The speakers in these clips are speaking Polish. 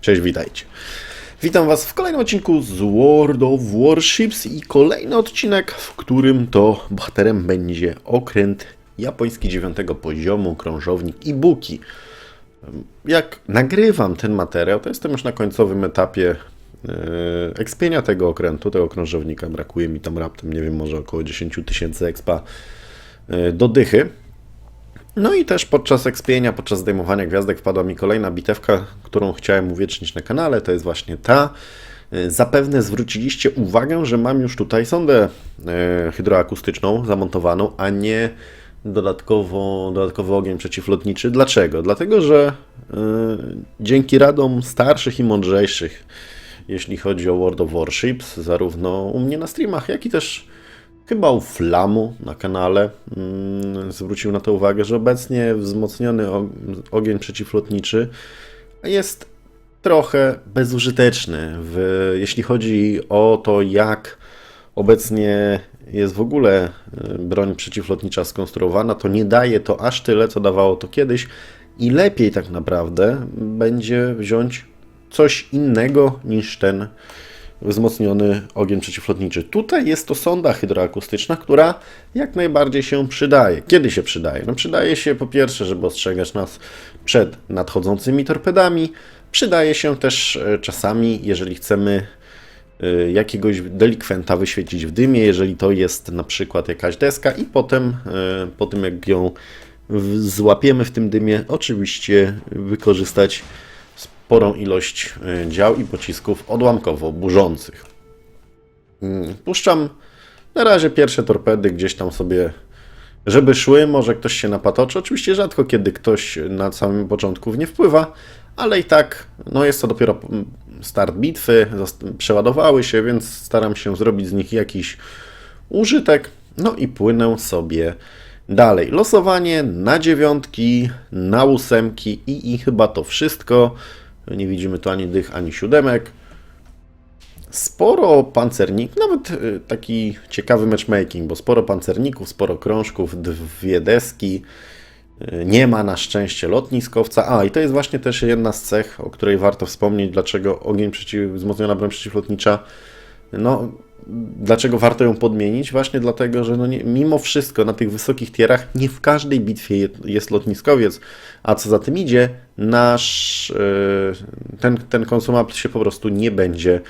Cześć, witajcie. Witam Was w kolejnym odcinku z World of Warships i kolejny odcinek, w którym to bohaterem będzie okręt japoński 9 poziomu, krążownik Ibuki. Jak nagrywam ten materiał, to jestem już na końcowym etapie yy, ekspienia tego okrętu, tego krążownika. Brakuje mi tam raptem, nie wiem, może około 10 tysięcy expa yy, do dychy. No i też podczas ekspienia, podczas zdejmowania gwiazdek wpadła mi kolejna bitewka, którą chciałem uwiecznić na kanale. To jest właśnie ta. Y, Zapewne zwróciliście uwagę, że mam już tutaj sondę y, hydroakustyczną zamontowaną, a nie dodatkowo, dodatkowy ogień przeciwlotniczy. Dlaczego? Dlatego, że y, dzięki radom starszych i mądrzejszych, jeśli chodzi o World of Warships, zarówno u mnie na streamach, jak i też chyba u Flamu na kanale mm, zwrócił na to uwagę, że obecnie wzmocniony ogień przeciwlotniczy jest trochę bezużyteczny, w, jeśli chodzi o to, jak obecnie jest w ogóle y, broń przeciwlotnicza skonstruowana, to nie daje to aż tyle, co dawało to kiedyś i lepiej tak naprawdę będzie wziąć coś innego niż ten wzmocniony ogień przeciwlotniczy. Tutaj jest to sonda hydroakustyczna, która jak najbardziej się przydaje. Kiedy się przydaje? No przydaje się po pierwsze, żeby ostrzegać nas przed nadchodzącymi torpedami. Przydaje się też e, czasami, jeżeli chcemy e, jakiegoś delikwenta wyświetlić w dymie, jeżeli to jest na przykład jakaś deska i potem e, po tym jak ją złapiemy w tym dymie, oczywiście wykorzystać sporą ilość e, dział i pocisków odłamkowo burzących. Mm, Puszczam na razie pierwsze torpedy gdzieś tam sobie, żeby szły, może ktoś się napatoczy. Oczywiście rzadko kiedy ktoś na samym początku w nie wpływa, ale i tak no jest to dopiero mm, start bitwy, przeładowały się, więc staram się zrobić z nich jakiś użytek. No i płynę sobie dalej. Losowanie na dziewiątki, na ósemki i, i chyba to wszystko. Nie widzimy tu ani dych, ani siódemek. Sporo pancerników, nawet y, taki ciekawy matchmaking, bo sporo pancerników, sporo krążków, dwie deski. Y, Nie ma na szczęście lotniskowca. A, i to jest właśnie też jedna z cech, o której warto wspomnieć, dlaczego ogień przeciw, wzmocniona broń przeciwlotnicza, no, dlaczego warto ją podmienić? Właśnie dlatego, że no nie, mimo wszystko na tych wysokich tierach nie w każdej bitwie je- jest lotniskowiec, a co za tym idzie, nasz y, ten, ten konsumat się po prostu nie będzie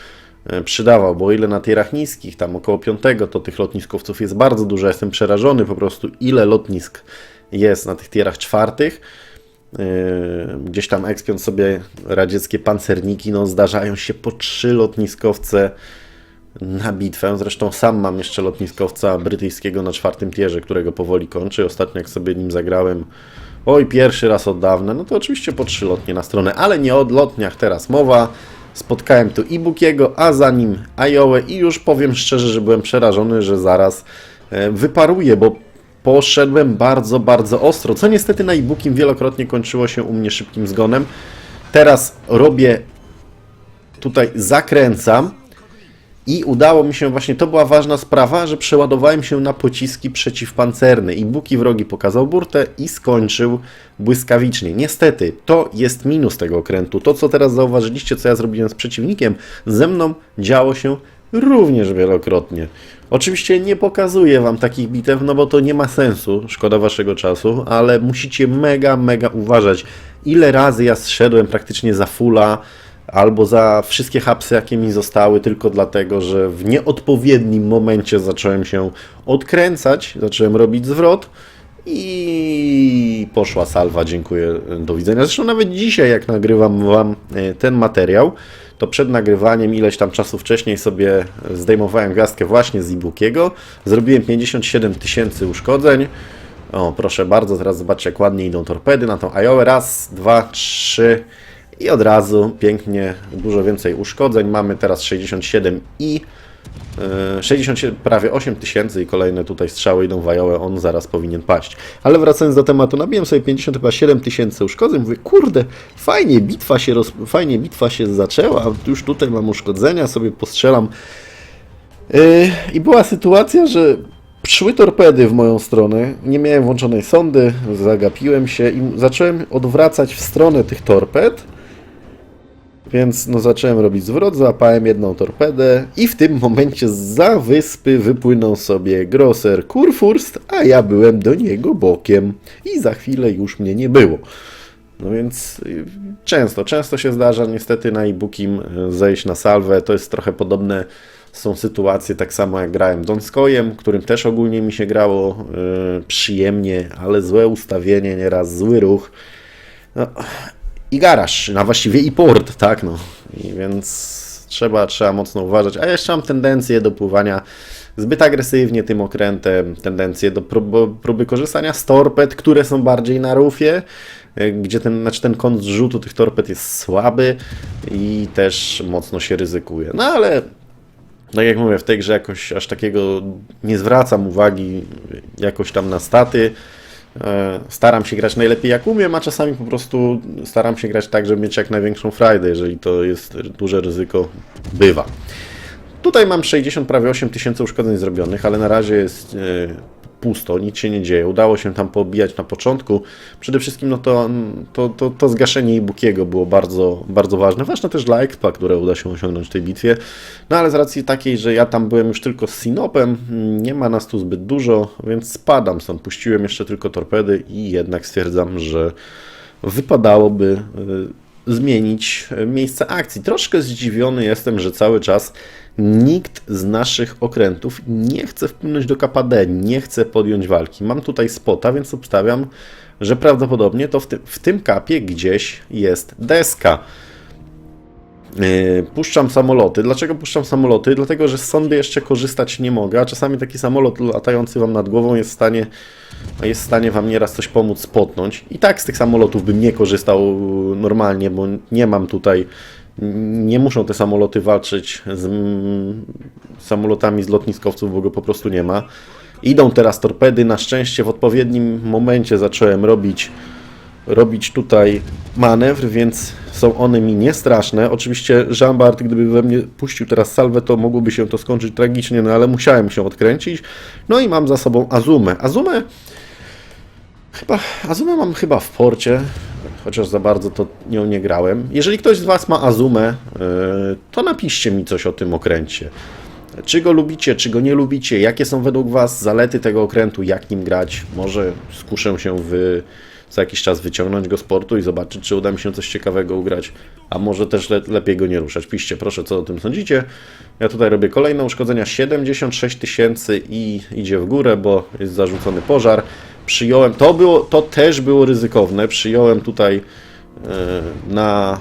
y, przydawał, bo o ile na tierach niskich, tam około piątego, to tych lotniskowców jest bardzo dużo. Jestem przerażony po prostu, ile lotnisk jest na tych tierach czwartych. Yy, Gdzieś tam ekspiąc sobie radzieckie pancerniki, no zdarzają się po trzy lotniskowce na bitwę. Zresztą sam mam jeszcze lotniskowca brytyjskiego na czwartym tierze, którego powoli kończy. Ostatnio jak sobie nim zagrałem, oj, pierwszy raz od dawna, no to oczywiście po trzy lotnie na stronę, ale nie o lotniach teraz mowa. Spotkałem tu Ibukiego, a za nim Iołę i już powiem szczerze, że byłem przerażony, że zaraz e, wyparuję, bo poszedłem bardzo, bardzo ostro, co niestety na Ibukim wielokrotnie kończyło się u mnie szybkim zgonem. Teraz robię tutaj zakręcam i udało mi się właśnie, to była ważna sprawa, że przeładowałem się na pociski przeciwpancerne i Buki wrogi pokazał burtę i skończył błyskawicznie. Niestety, to jest minus tego okrętu. To, co teraz zauważyliście, co ja zrobiłem z przeciwnikiem, ze mną działo się również wielokrotnie. Oczywiście nie pokazuję Wam takich bitew, no bo to nie ma sensu, szkoda Waszego czasu, ale musicie mega, mega uważać, ile razy ja zszedłem praktycznie za fulla, albo za wszystkie hapsy, jakie mi zostały, tylko dlatego, że w nieodpowiednim momencie zacząłem się odkręcać, zacząłem robić zwrot i poszła salwa, dziękuję, do widzenia. Zresztą nawet dzisiaj, jak nagrywam Wam e, ten materiał, to przed nagrywaniem ileś tam czasu wcześniej sobie zdejmowałem gwiazdkę właśnie z Ibukiego, zrobiłem 57 tysięcy uszkodzeń, o, proszę bardzo, teraz zobaczcie, jak ładnie idą torpedy na tą Iowa. Raz, dwa, trzy i od razu pięknie, dużo więcej uszkodzeń. Mamy teraz 67 i e, 67, prawie 8 tysięcy i kolejne tutaj strzały idą w Iowa, on zaraz powinien paść. Ale wracając do tematu, nabiłem sobie 57 tysięcy uszkodzeń, mówię, kurde, fajnie bitwa się, roz, fajnie bitwa się zaczęła, już tutaj mam uszkodzenia, sobie postrzelam. Yy, I była sytuacja, że Szły torpedy w moją stronę, nie miałem włączonej sondy, zagapiłem się i zacząłem odwracać w stronę tych torped, więc no zacząłem robić zwrot, złapałem jedną torpedę i w tym momencie za wyspy wypłynął sobie Grosser Kurfürst, a ja byłem do niego bokiem i za chwilę już mnie nie było. No więc y, często, często się zdarza niestety na e-bookim y, zejść na salwę. To jest trochę podobne są sytuacje, tak samo jak grałem Donskojem, którym też ogólnie mi się grało y, przyjemnie, ale złe ustawienie, nieraz zły ruch. No, I garaż, a właściwie i port, tak no. I więc trzeba, trzeba mocno uważać. A jeszcze mam tendencję do pływania zbyt agresywnie tym okrętem, tendencję do próby, próby korzystania z torped, które są bardziej na rufie, y, gdzie ten, znaczy ten kąt zrzutu tych torped jest słaby i też mocno się ryzykuje. No ale tak jak mówię, w tej grze jakoś aż takiego nie zwracam uwagi jakoś tam na staty. E, Staram się grać najlepiej jak umiem, a czasami po prostu staram się grać tak, żeby mieć jak największą frajdę, jeżeli to jest duże ryzyko, bywa. Tutaj mam 60, prawie 8 tysięcy uszkodzeń zrobionych, ale na razie jest e, pusto, nic się nie dzieje. Udało się tam poobijać na początku. Przede wszystkim no to, to, to, to zgaszenie Ibukiego było bardzo, bardzo ważne. Ważne też dla Expa, które uda się osiągnąć w tej bitwie. No ale z racji takiej, że ja tam byłem już tylko z Sinopem, nie ma nas tu zbyt dużo, więc spadam stąd. Puściłem jeszcze tylko torpedy i jednak stwierdzam, że wypadałoby y, zmienić y, miejsce akcji. Troszkę zdziwiony jestem, że cały czas nikt z naszych okrętów nie chce wpłynąć do KPD, nie chce podjąć walki. Mam tutaj spota, więc obstawiam, że prawdopodobnie to w tym, w tym kapie gdzieś jest deska. Yy, Puszczam samoloty. Dlaczego puszczam samoloty? Dlatego, że z sondy jeszcze korzystać nie mogę, a czasami taki samolot latający Wam nad głową jest w stanie, jest w stanie Wam nieraz coś pomóc spotnąć. I tak z tych samolotów bym nie korzystał normalnie, bo nie mam tutaj, nie muszą te samoloty walczyć z mm, samolotami z lotniskowców, bo go po prostu nie ma. Idą teraz torpedy, na szczęście w odpowiednim momencie zacząłem robić robić tutaj manewr, więc są one mi niestraszne. Oczywiście Jean-Bart, gdyby we mnie puścił teraz salwę, to mogłoby się to skończyć tragicznie, no ale musiałem się odkręcić. No i mam za sobą Azumę. Azumę chyba, Azumę mam chyba w porcie, chociaż za bardzo to nią nie grałem. Jeżeli ktoś z Was ma Azumę, yy, to napiszcie mi coś o tym okręcie. Czy go lubicie, czy go nie lubicie? Jakie są według Was zalety tego okrętu? Jak nim grać? Może skuszę się w za jakiś czas wyciągnąć go z portu i zobaczyć, czy uda mi się coś ciekawego ugrać, a może też le lepiej go nie ruszać. Piszcie proszę, co o tym sądzicie. Ja tutaj robię kolejne uszkodzenia, 76 tysięcy i idzie w górę, bo jest zarzucony pożar. Przyjąłem, to, było, to też było ryzykowne, przyjąłem tutaj yy, na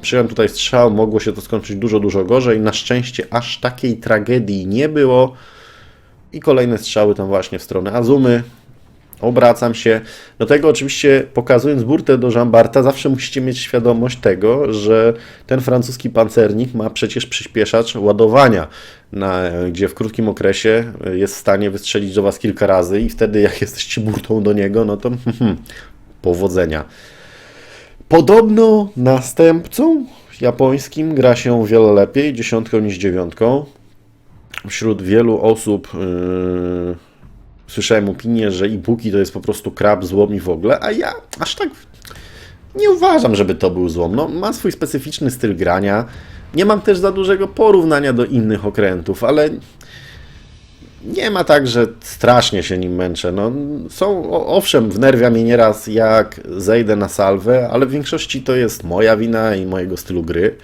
Przyjąłem tutaj strzał, mogło się to skończyć dużo, dużo gorzej. Na szczęście aż takiej tragedii nie było. I kolejne strzały tam właśnie w stronę Azumy. Obracam się. Do tego oczywiście pokazując burtę do Jambarta zawsze musicie mieć świadomość tego, że ten francuski pancernik ma przecież przyspieszacz ładowania, na, gdzie w krótkim okresie jest w stanie wystrzelić do Was kilka razy i wtedy jak jesteście burtą do niego, no to powodzenia. Podobno następcą japońskim gra się wiele lepiej, dziesiątką niż dziewiątką. Wśród wielu osób yy, słyszałem opinię, że e-booki to jest po prostu krab, złom i w ogóle, a ja aż tak nie uważam, żeby to był złom. No, ma swój specyficzny styl grania. Nie mam też za dużego porównania do innych okrętów, ale nie ma tak, że strasznie się nim męczę. No, są, owszem, wnerwia mnie nieraz, jak zejdę na salwę, ale w większości to jest moja wina i mojego stylu gry,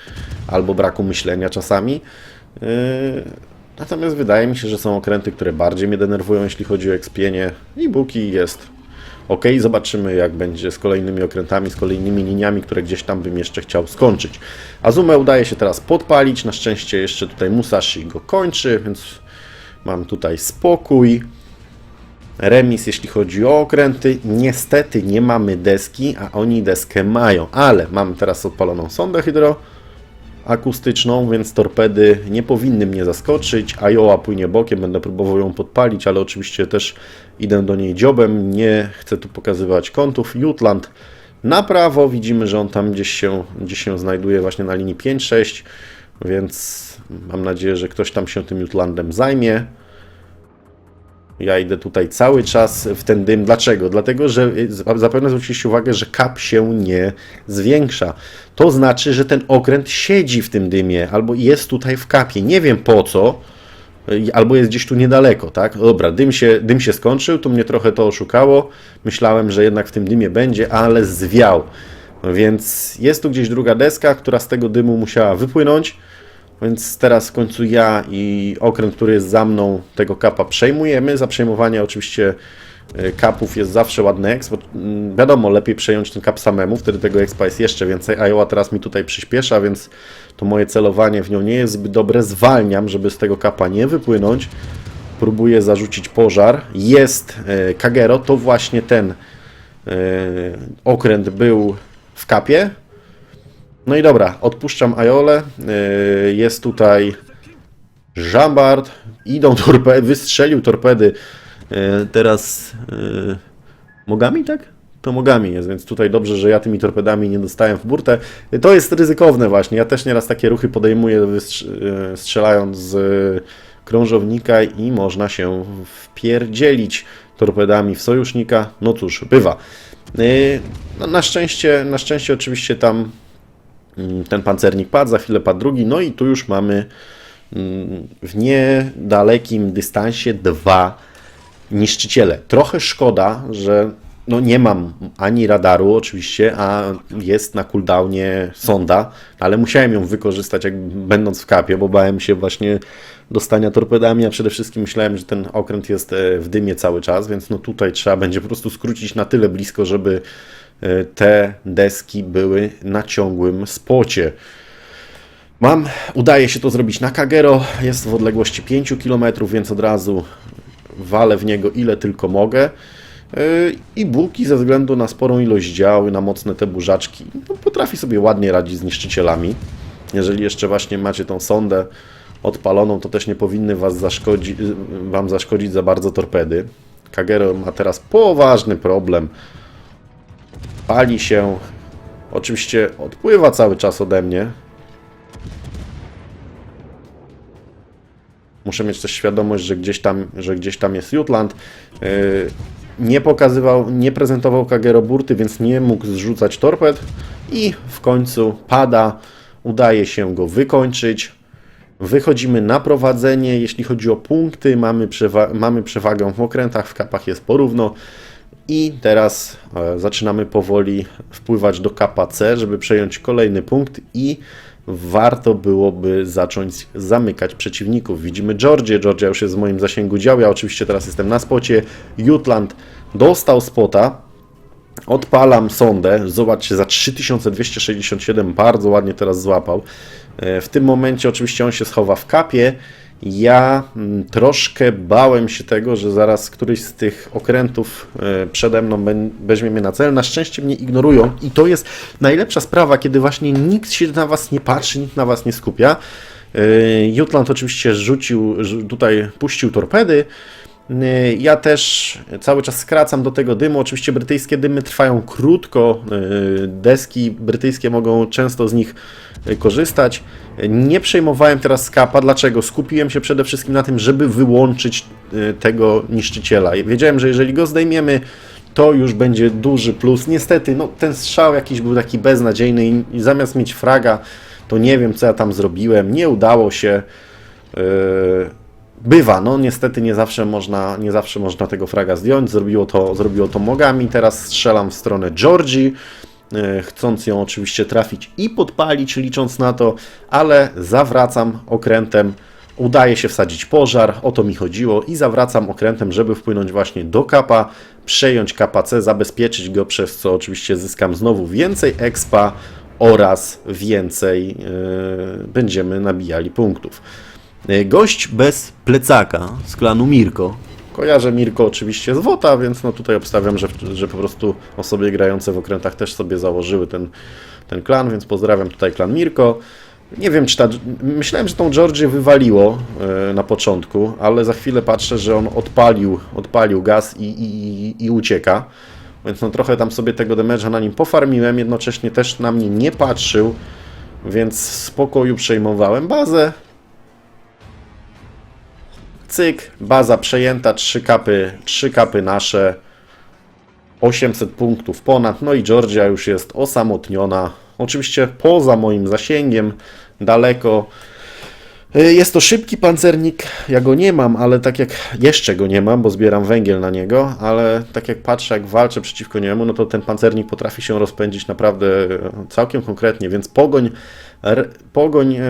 albo braku myślenia czasami. Yy, natomiast wydaje mi się, że są okręty, które bardziej mnie denerwują, jeśli chodzi o ekspienie. I Buki jest ok. Zobaczymy, jak będzie z kolejnymi okrętami, z kolejnymi liniami, które gdzieś tam bym jeszcze chciał skończyć. Azumę udaje się teraz podpalić. Na szczęście jeszcze tutaj Musashi go kończy, więc Mam tutaj spokój. Remis, jeśli chodzi o okręty. Niestety nie mamy deski, a oni deskę mają, ale mamy teraz odpaloną sondę hydroakustyczną, więc torpedy nie powinny mnie zaskoczyć. Iowa płynie bokiem, będę próbował ją podpalić, ale oczywiście też idę do niej dziobem. Nie chcę tu pokazywać kątów. Jutland na prawo, widzimy, że on tam gdzieś się, gdzieś się znajduje właśnie na linii 5-6, więc mam nadzieję, że ktoś tam się tym Jutlandem zajmie. Ja idę tutaj cały czas w ten dym. Dlaczego? Dlatego, że y, zapewne zwróciliście uwagę, że kap się nie zwiększa. To znaczy, że ten okręt siedzi w tym dymie albo jest tutaj w kapie. Nie wiem po co, y, albo jest gdzieś tu niedaleko, tak? Dobra, dym się, dym się skończył, tu mnie trochę to oszukało. Myślałem, że jednak w tym dymie będzie, ale zwiał. Więc jest tu gdzieś druga deska, która z tego dymu musiała wypłynąć. Więc teraz w końcu ja i okręt, który jest za mną, tego kapa przejmujemy. Za przejmowanie oczywiście y, kapów jest zawsze ładny exp, mm, wiadomo, lepiej przejąć ten kap samemu, wtedy tego expa jest jeszcze więcej. Iowa teraz mi tutaj przyspiesza, więc to moje celowanie w nią nie jest zbyt dobre. Zwalniam, żeby z tego kapa nie wypłynąć. Próbuję zarzucić pożar. Jest y, Kagero, to właśnie ten y, okręt był w kapie. No i dobra, odpuszczam Aiolę. Yy, Jest tutaj Jambard. Idą torpedy, wystrzelił torpedy. Yy, Teraz yy, Mogami, tak? To Mogami jest, więc tutaj dobrze, że ja tymi torpedami nie dostałem w burtę. To jest ryzykowne właśnie. Ja też nieraz takie ruchy podejmuję, strzelając z krążownika i można się wpierdzielić torpedami w sojusznika. No cóż, bywa. No, na szczęście, na szczęście oczywiście tam ten pancernik padł, za chwilę padł drugi, no i tu już mamy mm, w niedalekim dystansie dwa niszczyciele. Trochę szkoda, że no nie mam ani radaru oczywiście, a jest na cooldownie sonda, ale musiałem ją wykorzystać jak będąc w kapie, bo bałem się właśnie dostania torpedami, a przede wszystkim myślałem, że ten okręt jest e, w dymie cały czas, więc no tutaj trzeba będzie po prostu skrócić na tyle blisko, żeby te deski były na ciągłym spocie. Mam, udaje się to zrobić na Kagero, jest w odległości 5 km, więc od razu walę w niego ile tylko mogę. Yy, I Buki ze względu na sporą ilość dział, na mocne te burzaczki, no, potrafi sobie ładnie radzić z niszczycielami. Jeżeli jeszcze właśnie macie tą sondę odpaloną, to też nie powinny was zaszkodzi, Wam zaszkodzić za bardzo torpedy. Kagero ma teraz poważny problem. Pali się. Oczywiście odpływa cały czas ode mnie. Muszę mieć też świadomość, że gdzieś tam, że gdzieś tam jest Jutland. Yy, nie pokazywał, nie prezentował Kagero burty, więc nie mógł zrzucać torped i w końcu pada. Udaje się go wykończyć. Wychodzimy na prowadzenie. Jeśli chodzi o punkty, mamy, przewa mamy przewagę w okrętach, w kapach jest porówno. I teraz e, zaczynamy powoli wpływać do kapa C, żeby przejąć kolejny punkt i warto byłoby zacząć zamykać przeciwników. Widzimy Georgię, Georgia już jest w moim zasięgu działu, ja oczywiście teraz jestem na spocie. Jutland dostał spota, Odpalam sondę, zobaczcie, za 3267 bardzo ładnie teraz złapał. E, W tym momencie oczywiście on się schowa w kapie. Ja mm, troszkę bałem się tego, że zaraz któryś z tych okrętów e, przede mną weźmie mnie na cel. Na szczęście mnie ignorują i to jest najlepsza sprawa, kiedy właśnie nikt się na Was nie patrzy, nikt na Was nie skupia. E, Jutland oczywiście rzucił, rzu- tutaj puścił torpedy. Yy, Ja też cały czas skracam do tego dymu. Oczywiście brytyjskie dymy trwają krótko. yy, Deski brytyjskie mogą często z nich yy, korzystać. Nie przejmowałem teraz skapa. Dlaczego? Skupiłem się przede wszystkim na tym, żeby wyłączyć tego niszczyciela. Wiedziałem, że jeżeli go zdejmiemy, to już będzie duży plus. Niestety, no, ten strzał jakiś był taki beznadziejny i zamiast mieć fraga, to nie wiem, co ja tam zrobiłem. Nie udało się. Yy, Bywa, no niestety nie zawsze można, nie zawsze można tego fraga zdjąć. Zrobiło to, zrobiło to mogami. Teraz strzelam w stronę Georgii, e, chcąc ją oczywiście trafić i podpalić, licząc na to, ale zawracam okrętem. Udaje się wsadzić pożar, o to mi chodziło, i zawracam okrętem, żeby wpłynąć właśnie do kapa, przejąć kapa C, zabezpieczyć go, przez co oczywiście zyskam znowu więcej expa oraz więcej e, będziemy nabijali punktów. E, Gość bez plecaka z klanu Mirko. Kojarzę Mirko oczywiście z WOTA, więc no tutaj obstawiam, że, że po prostu osoby grające w okrętach też sobie założyły ten, ten klan, więc pozdrawiam tutaj klan Mirko. Nie wiem, czy ta. Myślałem, że tą Georgię wywaliło e, na początku, ale za chwilę patrzę, że on odpalił, odpalił gaz i, i, i ucieka. Więc no trochę tam sobie tego damage'a na nim pofarmiłem, jednocześnie też na mnie nie patrzył, więc spokoju przejmowałem bazę. Cyk, baza przejęta, trzy kapy, trzy kapy nasze, 800 punktów ponad, no i Georgia już jest osamotniona, oczywiście poza moim zasięgiem, daleko. Y, Jest to szybki pancernik, ja go nie mam, ale tak jak jeszcze go nie mam, bo zbieram węgiel na niego, ale tak jak patrzę, jak walczę przeciwko niemu, no to ten pancernik potrafi się rozpędzić naprawdę e, całkiem konkretnie, więc pogoń, pogoń e,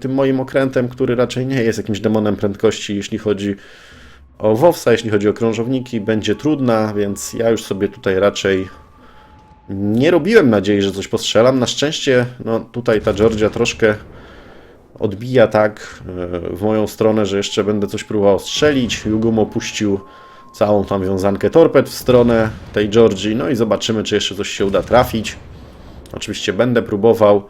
tym moim okrętem, który raczej nie jest jakimś demonem prędkości, jeśli chodzi o WoWsa, jeśli chodzi o krążowniki, będzie trudna, więc ja już sobie tutaj raczej nie robiłem nadziei, że coś postrzelam. Na szczęście, no tutaj ta Georgia troszkę odbija tak e, w moją stronę, że jeszcze będę coś próbował strzelić. Jugumo puścił całą tam wiązankę torped w stronę tej Georgii, no i zobaczymy, czy jeszcze coś się uda trafić. Oczywiście będę próbował.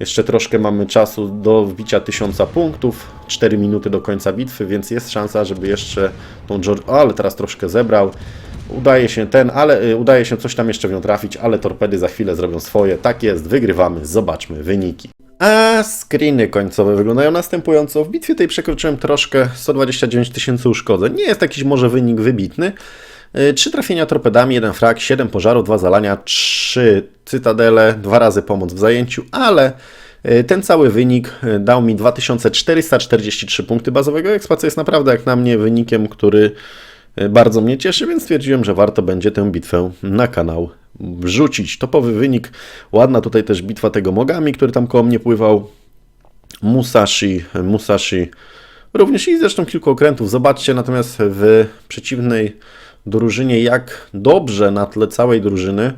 Jeszcze troszkę mamy czasu do wbicia 1000 punktów, 4 minuty do końca bitwy, więc jest szansa, żeby jeszcze tą Georgię... O, ale teraz troszkę zebrał. Udaje się ten, ale y, udaje się coś tam jeszcze w nią trafić, ale torpedy za chwilę zrobią swoje. Tak jest, wygrywamy, zobaczmy wyniki. A screeny końcowe wyglądają następująco. W bitwie tej przekroczyłem troszkę 129 tysięcy uszkodzeń. Nie jest jakiś może wynik wybitny. Y, Trzy trafienia torpedami, jeden frag, 7 pożarów, dwa zalania, trzy cytadele, dwa razy pomoc w zajęciu, ale y, ten cały wynik y, dał mi 2443 punkty bazowego expa, co jest naprawdę jak na mnie wynikiem, który bardzo mnie cieszy, więc stwierdziłem, że warto będzie tę bitwę na kanał wrzucić. Topowy wynik, ładna tutaj też bitwa tego Mogami, który tam koło mnie pływał. Musashi, Musashi również i zresztą kilku okrętów. Zobaczcie natomiast w przeciwnej drużynie, jak dobrze na tle całej drużyny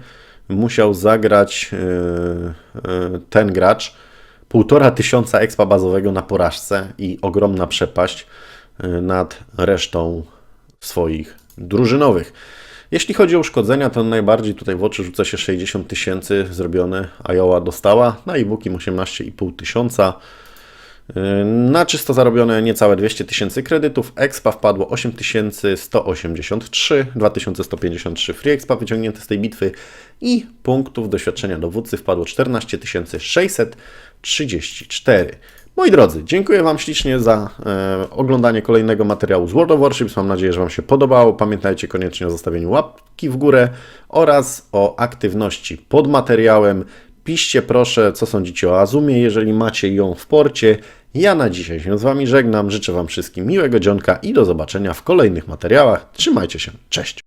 musiał zagrać yy, yy, ten gracz. Półtora tysiąca expa bazowego na porażce i ogromna przepaść yy, nad resztą swoich drużynowych. Jeśli chodzi o uszkodzenia, to najbardziej tutaj w oczy rzuca się 60 tysięcy zrobione. Iowa dostała, na e-bookiem 18,5 tysiąca. Yy, Na czysto zarobione niecałe 200 tysięcy kredytów. Expa wpadło 8183, 2153 free expa wyciągnięte z tej bitwy i punktów doświadczenia dowódcy wpadło 14 634. Moi drodzy, dziękuję Wam ślicznie za e, oglądanie kolejnego materiału z World of Warships. Mam nadzieję, że Wam się podobało. Pamiętajcie koniecznie o zostawieniu łapki w górę oraz o aktywności pod materiałem. Piszcie proszę, co sądzicie o Azumie, jeżeli macie ją w porcie. Ja na dzisiaj się z Wami żegnam. Życzę Wam wszystkim miłego dzionka i do zobaczenia w kolejnych materiałach. Trzymajcie się. Cześć!